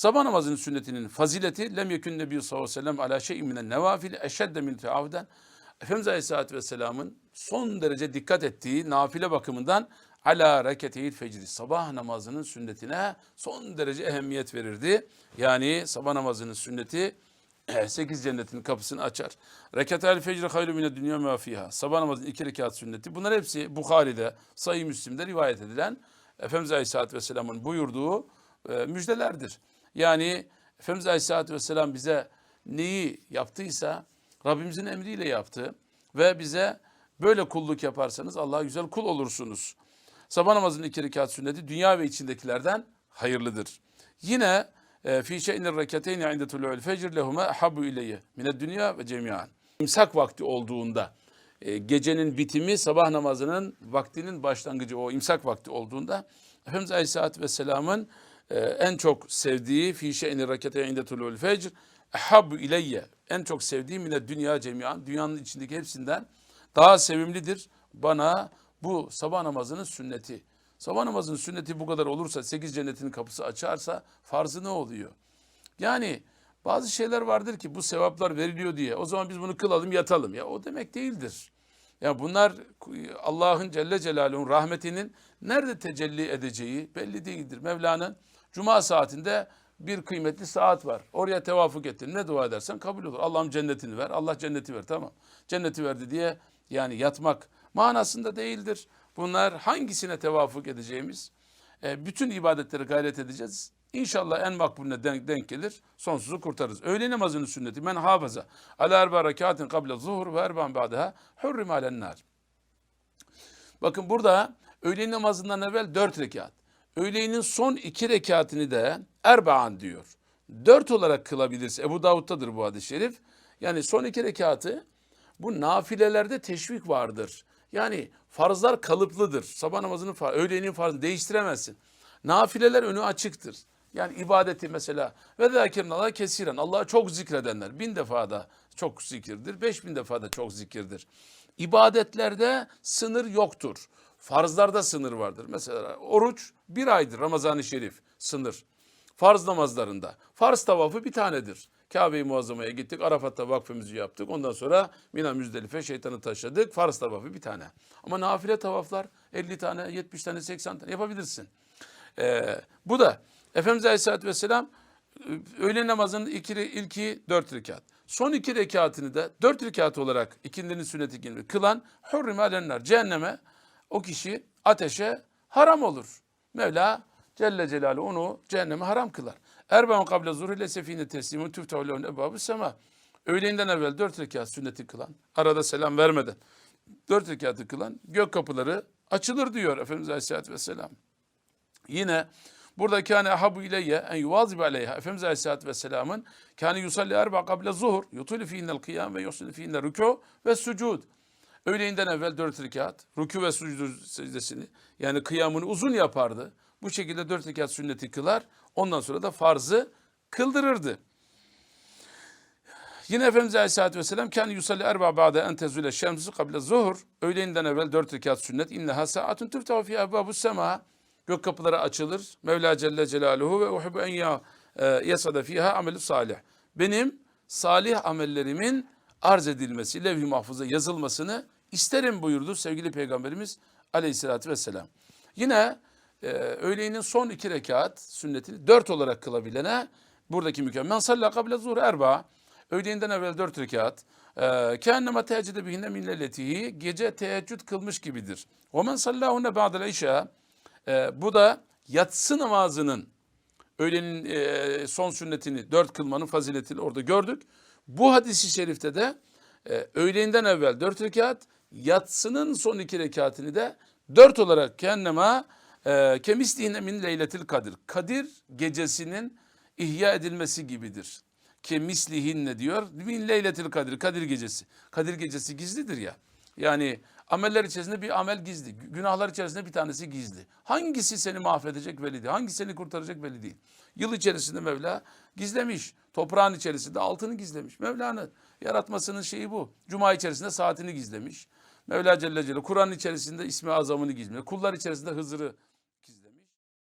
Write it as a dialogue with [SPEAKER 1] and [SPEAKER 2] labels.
[SPEAKER 1] Sabah namazının sünnetinin fazileti lem yekün nebiyyü sallallahu aleyhi ve sellem ala şeyin minen nevafil eşedde min teavden. Efendimiz Aleyhisselatü Vesselam'ın son derece dikkat ettiği nafile bakımından ala reketeyil fecri sabah namazının sünnetine son derece ehemmiyet verirdi. Yani sabah namazının sünneti sekiz cennetin kapısını açar. Reketel fecri hayru mine dünya ma fiha. Sabah namazının iki rekat sünneti. Bunlar hepsi Bukhari'de, Sayı Müslim'de rivayet edilen Efendimiz Aleyhisselatü Vesselam'ın buyurduğu e, müjdelerdir. Yani Efendimiz Aleyhisselatü Vesselam bize neyi yaptıysa Rabbimizin emriyle yaptı ve bize böyle kulluk yaparsanız Allah'a güzel kul olursunuz. Sabah namazının iki rekat sünneti dünya ve içindekilerden hayırlıdır. Yine e, fi şeyinir rekateyni inde tulu'ul fecr lehuma habbu ileyye mined dünya ve cemiyan. İmsak vakti olduğunda e, gecenin bitimi sabah namazının vaktinin başlangıcı o imsak vakti olduğunda Efendimiz Aleyhisselatü Vesselam'ın e, en çok sevdiği fi şeyinir rekateyni inde tulu'ul fecr habbu ileyye en çok sevdiğim yine dünya cemiyan dünyanın içindeki hepsinden daha sevimlidir bana bu sabah namazının sünneti. Sabah namazının sünneti bu kadar olursa, sekiz cennetin kapısı açarsa farzı ne oluyor? Yani bazı şeyler vardır ki bu sevaplar veriliyor diye o zaman biz bunu kılalım yatalım. Ya o demek değildir. Ya bunlar Allah'ın Celle Celaluhu'nun rahmetinin nerede tecelli edeceği belli değildir. Mevla'nın cuma saatinde bir kıymetli saat var. Oraya tevafuk ettin. Ne dua edersen kabul olur. Allah'ım cennetini ver. Allah cenneti ver. Tamam. Cenneti verdi diye yani yatmak manasında değildir. Bunlar hangisine tevafuk edeceğimiz? E, bütün ibadetleri gayret edeceğiz. İnşallah en makbulüne denk, denk gelir. Sonsuzu kurtarırız. Öğle namazının sünneti. Men hafaza. Ala erba rekatin kable zuhur ve erban ba'daha hurrim alennar. Bakın burada öğle namazından evvel dört rekat. Öğleyin son iki rekatini de erbaan diyor. Dört olarak kılabilirse. Ebu Davud'dadır bu hadis-i şerif. Yani son iki rekatı bu nafilelerde teşvik vardır. Yani farzlar kalıplıdır. Sabah namazının farz, öğlenin farzını değiştiremezsin. Nafileler önü açıktır. Yani ibadeti mesela ve zakirin Allah kesiren. Allah'ı çok zikredenler bin defa da çok zikirdir. Beş bin defa da çok zikirdir. İbadetlerde sınır yoktur. Farzlarda sınır vardır. Mesela oruç bir aydır Ramazan-ı Şerif sınır. Farz namazlarında. Farz tavafı bir tanedir. Kabe-i Muazzama'ya gittik. Arafat'ta vakfımızı yaptık. Ondan sonra Mina Müzdelife şeytanı taşladık. Farz tavafı bir tane. Ama nafile tavaflar 50 tane, 70 tane, 80 tane yapabilirsin. Ee, bu da Efendimiz Aleyhisselatü Vesselam öğle namazının iki, ilki dört rekat. Son iki rekatını da dört rekat olarak ikindinin sünneti gibi kılan hurrim alenler. Cehenneme o kişi ateşe haram olur. Mevla Celle Celaluhu onu cehenneme haram kılar. Erbaun kable zuhur ile sefine teslimu tüftehu lehun ebabu sema. Öğleyinden evvel dört rekat sünneti kılan, arada selam vermeden dört rekatı kılan gök kapıları açılır diyor Efendimiz Aleyhisselatü Vesselam. Yine burada kâne ahabu ileyye en yuvazibe aleyha. Efendimiz Aleyhisselatü Vesselam'ın kâne yusalli erba kable zuhur yutulu fiinnel kıyam ve yusalli fiinnel rükû ve sucud. Öğleyinden evvel dört rekat, rükû ve sucud secdesini yani kıyamını uzun yapardı. Bu şekilde dört rekat sünneti kılar. Ondan sonra da farzı kıldırırdı. Yine Efendimiz Aleyhisselatü Vesselam kendi yusalli erba ba'de en tezule şemsu kable zuhur. Öğleyinden evvel dört rekat sünnet. İnneha saatun tüftehu fi ebabu sema. Gök kapıları açılır. Mevla Celle Celaluhu ve uhibbu en ya e, yesada fiha amelü salih. Benim salih amellerimin arz edilmesi, levh-i mahfuza yazılmasını isterim buyurdu sevgili Peygamberimiz Aleyhisselatü Vesselam. Yine e, öğleyin son iki rekat sünnetini dört olarak kılabilene buradaki mükemmel. Men salla kable zuhur erba. Öğleyinden evvel dört rekat. Kenneme teheccüde bihine min leyletihi. Gece teheccüd kılmış gibidir. Ve men sallahune ba'del işa. E, bu da yatsı namazının öğlenin e, son sünnetini dört kılmanın faziletini orada gördük. Bu hadisi şerifte de e, öğleyinden evvel dört rekat, yatsının son iki rekatini de dört olarak kendime e, min leyletil kadir. Kadir gecesinin ihya edilmesi gibidir. Kemislihinne diyor. Min leyletil kadir. Kadir gecesi. Kadir gecesi gizlidir ya. Yani ameller içerisinde bir amel gizli. Günahlar içerisinde bir tanesi gizli. Hangisi seni mahvedecek belli değil. Hangisi seni kurtaracak belli değil. Yıl içerisinde Mevla gizlemiş. Toprağın içerisinde altını gizlemiş. Mevla'nın yaratmasının şeyi bu. Cuma içerisinde saatini gizlemiş. Mevla Celle Celle Kur'an içerisinde ismi azamını gizlemiş. Kullar içerisinde Hızır'ı